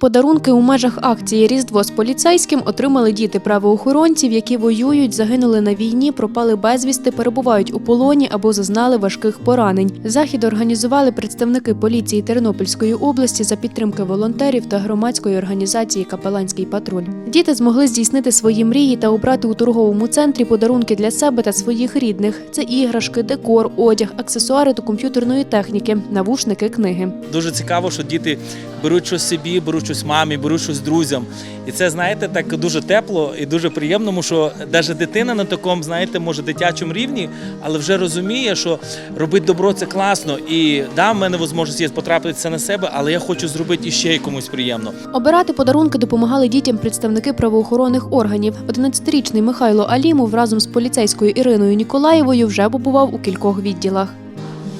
Подарунки у межах акції Різдво з поліцейським отримали діти правоохоронців, які воюють, загинули на війні, пропали безвісти, перебувають у полоні або зазнали важких поранень. Захід організували представники поліції Тернопільської області за підтримки волонтерів та громадської організації Капеланський патруль. Діти змогли здійснити свої мрії та обрати у торговому центрі подарунки для себе та своїх рідних. Це іграшки, декор, одяг, аксесуари до комп'ютерної техніки, навушники, книги. Дуже цікаво, що діти беруть щось собі, беруть щось мамі, беруть щось друзям. І це, знаєте, так дуже тепло і дуже приємно, тому що навіть дитина на такому, знаєте, може дитячому рівні, але вже розуміє, що робити добро це класно. І да, в мене можливість є потрапити це на себе, але я хочу зробити іще й комусь приємно. Обирати подарунки допомагали дітям представники правоохоронних органів. 11-річний Михайло Алімов разом з поліцейською Іриною Ніколаєвою вже побував у кількох відділах.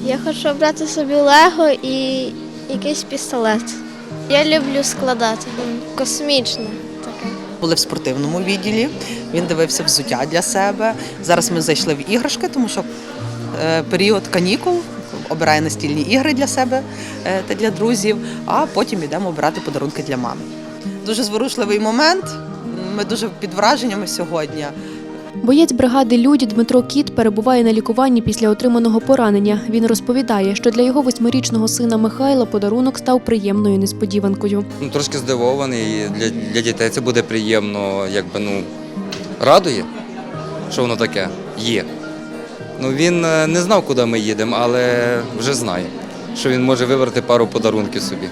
Я хочу обрати собі лего і якийсь пістолет. Я люблю складати, космічне таке. були в спортивному відділі. Він дивився взуття для себе. Зараз ми зайшли в іграшки, тому що е, період канікул обирає настільні ігри для себе е, та для друзів, а потім йдемо обирати подарунки для мами. Дуже зворушливий момент. Ми дуже під враженнями сьогодні. Боєць бригади Люді Дмитро Кіт перебуває на лікуванні після отриманого поранення. Він розповідає, що для його восьмирічного сина Михайла подарунок став приємною несподіванкою. Ну, трошки здивований. Для, для дітей це буде приємно, якби ну радує, що воно таке є. Ну він е, не знав, куди ми їдемо, але вже знає, що він може вибрати пару подарунків собі.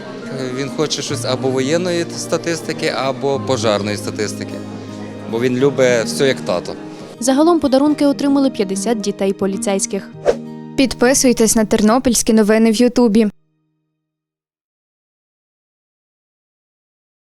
Він хоче щось або воєнної статистики, або пожарної статистики. Бо він любить все як тато. Загалом подарунки отримали 50 дітей поліцейських. Підписуйтесь на тернопільські новини в Ютубі.